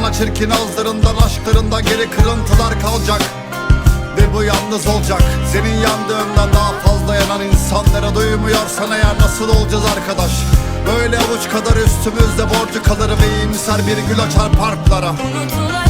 Sana çirkin ağızlarından aşklarından geri kırıntılar kalacak. Ve bu yalnız olacak. Senin yandığından daha fazla yanan insanlara duymuyorsan eğer nasıl olacağız arkadaş? Böyle avuç kadar üstümüzde borcu kalır ve iyimser bir gül açar parklara. Unutulacak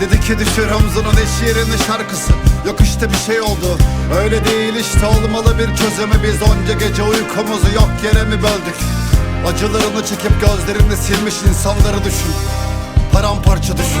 Dedi ki düşür omzunun eş yerine şarkısı. Yok işte bir şey oldu. Öyle değil işte olmalı bir çözümü. Biz onca gece uykumuzu yok yere mi böldük? Acılarını çekip gözlerini silmiş insanları düşün. Paramparça düşün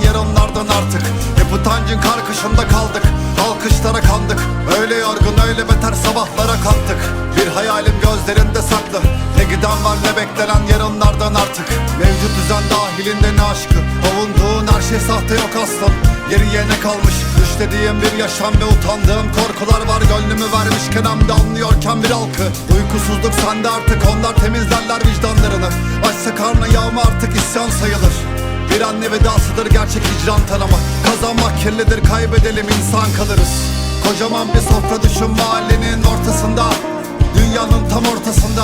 giden var ne beklenen yarınlardan artık. Mevcut düzen dahilinde ne aşkı? Avunduğun her şey sahte yok aslan. Geriye ne kalmış? Düşlediğim bir yaşam ve utandığım korkular var. Gönlümü vermişken hem de anlıyorken bir halkı. Uykusuzluk sende artık. Onlar temizlerler vicdanlarını. Açsa karnı yağma artık isyan sayılır. Bir anne vedasıdır gerçek hicran tanıma Kazanmak kirlidir kaybedelim insan kalırız. Kocaman bir sofra düşün mahallenin ortasında. Dünyanın tam ortasında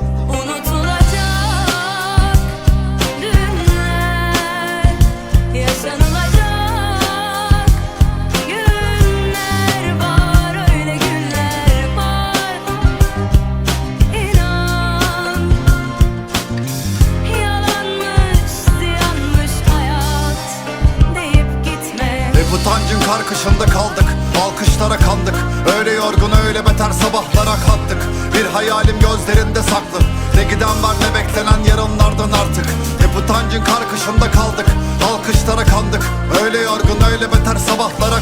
utancın karkışında kaldık Alkışlara kandık. Öyle yorgun öyle beter sabahlara kalktık Bir hayalim gözlerinde saklı. Ne giden var ne beklenen yarınlardan artık. Hep utancın karkışında kaldık Alkışlara kandık. Öyle yorgun öyle beter sabahlara